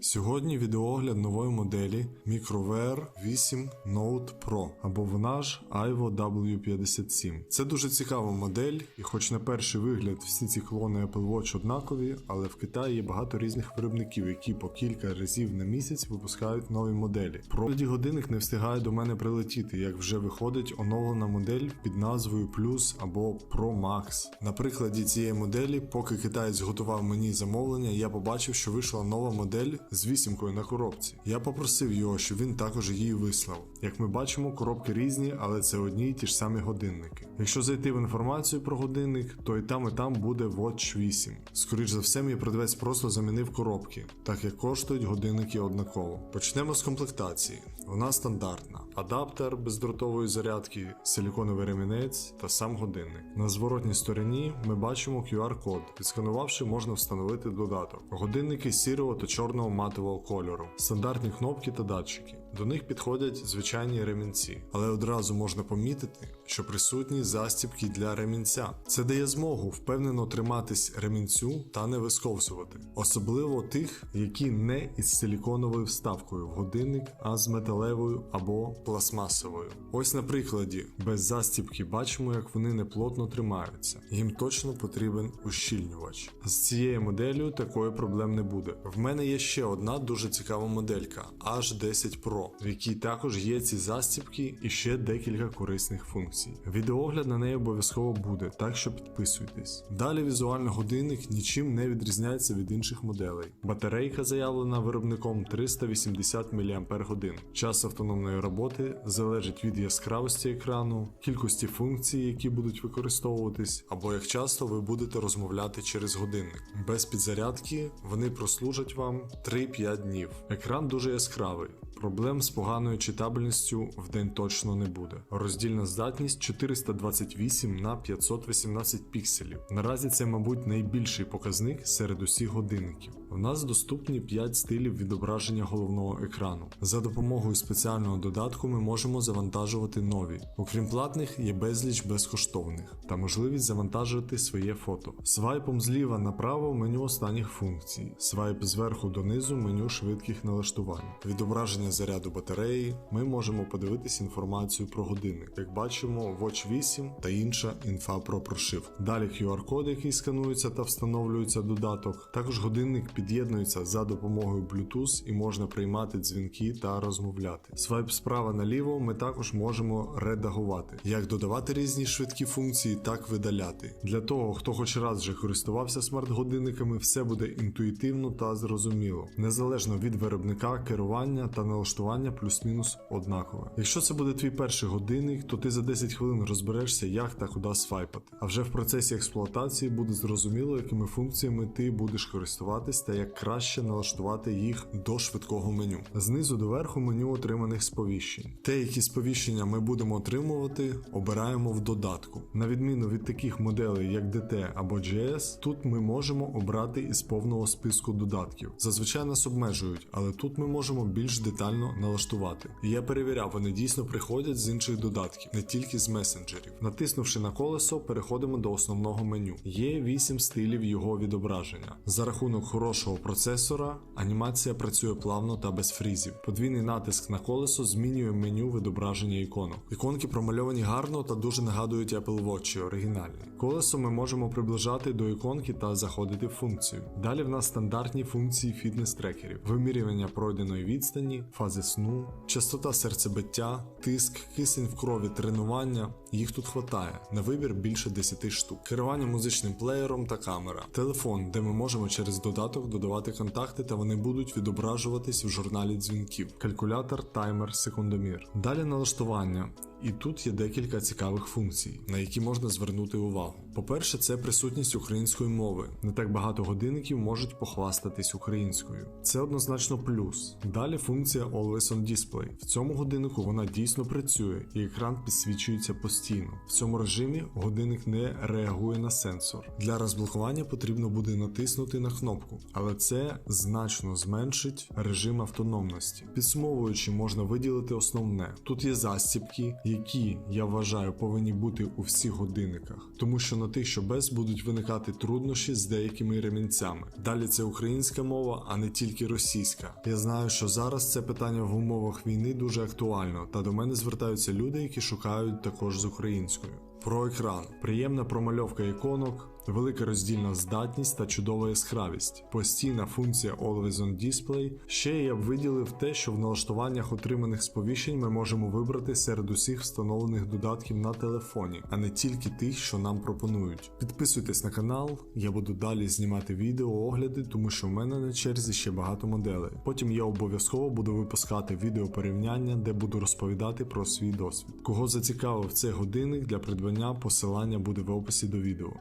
Сьогодні відеоогляд нової моделі Microwear 8 Note Pro або вона ж Ivo W57. Це дуже цікава модель, і хоч на перший вигляд всі ці клони Apple Watch однакові, але в Китаї є багато різних виробників, які по кілька разів на місяць випускають нові моделі. Прогляді годинник не встигає до мене прилетіти, як вже виходить оновлена модель під назвою Plus або Pro Max. На прикладі цієї моделі, поки китаєць готував мені замовлення, я побачив, що вийшла нова модель з вісімкою на коробці. Я попросив його, щоб він також її вислав. Як ми бачимо, коробки різні, але це одні й ті ж самі годинники. Якщо зайти в інформацію про годинник, то і там, і там буде Watch 8. Скоріш за все, мій продавець просто замінив коробки, так як коштують годинники однаково. Почнемо з комплектації. Вона стандартна: адаптер бездротової зарядки, силіконовий ремінець та сам годинник. На зворотній стороні ми бачимо QR-код. Відсканувавши, можна встановити додаток. Годинники сірого та чорного матового кольору, стандартні кнопки та датчики. До них підходять звичайні ремінці, але одразу можна помітити, що присутні застібки для ремінця. Це дає змогу впевнено триматись ремінцю та не висковзувати, особливо тих, які не із силіконовою вставкою в годинник, а з металевою або пластмасовою. Ось на прикладі, без застібки бачимо, як вони неплотно тримаються. Їм точно потрібен ущільнювач. З цією моделлю такої проблем не буде. В мене є ще одна дуже цікава моделька H10 Pro, в якій також є ці застібки і ще декілька корисних функцій. Відеогляд на неї обов'язково буде, так що підписуйтесь. Далі візуально годинник нічим не відрізняється від інших моделей. Батарейка заявлена виробником 380 мАч. Час автономної роботи залежить від яскравості екрану, кількості функцій, які будуть використовуватись, або як часто ви будете розмовляти через годинник. Без підзарядки вони прослужать вам 3-5 днів. Екран дуже яскравий. Проблем з поганою читабельністю в день точно не буде. Роздільна здатність 428 на 518 пікселів. Наразі це, мабуть, найбільший показник серед усіх годинників. У нас доступні 5 стилів відображення головного екрану. За допомогою спеціального додатку ми можемо завантажувати нові. Окрім платних, є безліч безкоштовних та можливість завантажувати своє фото. Свайпом зліва направо меню останніх функцій. Свайп зверху донизу меню швидких налаштувань. Відображення заряду батареї. Ми можемо подивитись інформацію про годинник. Як бачимо, Watch 8 та інша інфа про прошивку. Далі QR-код, який сканується та встановлюється додаток. Також годинник під'єднується за допомогою Bluetooth і можна приймати дзвінки та розмовляти. Свайп справа наліво ми також можемо редагувати, як додавати різні швидкі функції, так видаляти. Для того, хто хоч раз вже користувався смарт-годинниками, все буде інтуїтивно та зрозуміло, незалежно від виробника, керування та налаштування плюс-мінус однакове. Якщо це буде твій перший годинник, то ти за 10 хвилин розберешся, як та куди свайпати. А вже в процесі експлуатації буде зрозуміло, якими функціями ти будеш користуватись та як краще налаштувати їх до швидкого меню. Знизу до верху меню отриманих сповіщень. Те, які сповіщення ми будемо отримувати, обираємо в додатку. На відміну від таких моделей, як DT або GS, тут ми можемо обрати із повного списку додатків. Зазвичай нас обмежують, але тут ми можемо більш детально налаштувати. І я перевіряв, вони дійсно приходять з інших додатків, не тільки з месенджерів. Натиснувши на колесо, переходимо до основного меню. Є 8 стилів його відображення. За рахунок хорошого процесора, анімація працює плавно та без фрізів. Подвійний натиск на колесо змінює меню відображення іконок. Іконки промальовані гарно та дуже нагадують Apple Watch оригінальні. Колесо ми можемо приближати до іконки та заходити в функцію. Далі в нас стандартні функції фітнес-трекерів, вимірювання пройденої відстані, фази сну, частота серцебиття, тиск, кисень в крові, тренування. Їх тут хватає. На вибір більше 10 штук. Керування музичним плеєром та камера. Телефон, де ми можемо через додаток додавати контакти та вони будуть відображуватись в журналі дзвінків. Калькулятор, таймер, секундомір. Далі налаштування. І тут є декілька цікавих функцій, на які можна звернути увагу. По-перше, це присутність української мови. Не так багато годинників можуть похвастатись українською. Це однозначно плюс. Далі функція Always on Display. В цьому годиннику вона дійсно працює і екран підсвічується постійно. В цьому режимі годинник не реагує на сенсор. Для розблокування потрібно буде натиснути на кнопку, але це значно зменшить режим автономності. Підсумовуючи, можна виділити основне. Тут є застібки, які які я вважаю повинні бути у всіх годинниках, тому що на тих, що без будуть виникати труднощі з деякими ремінцями. Далі це українська мова, а не тільки російська. Я знаю, що зараз це питання в умовах війни дуже актуально, та до мене звертаються люди, які шукають також з українською. Про екран, приємна промальовка іконок, велика роздільна здатність та чудова яскравість, постійна функція Always on Display. Ще я б виділив те, що в налаштуваннях отриманих сповіщень ми можемо вибрати серед усіх встановлених додатків на телефоні, а не тільки тих, що нам пропонують. Підписуйтесь на канал, я буду далі знімати відео огляди, тому що в мене на черзі ще багато моделей. Потім я обов'язково буду випускати відео порівняння, де буду розповідати про свій досвід. Кого зацікавив цей годинник для придбання, посилання буде в описі до відео.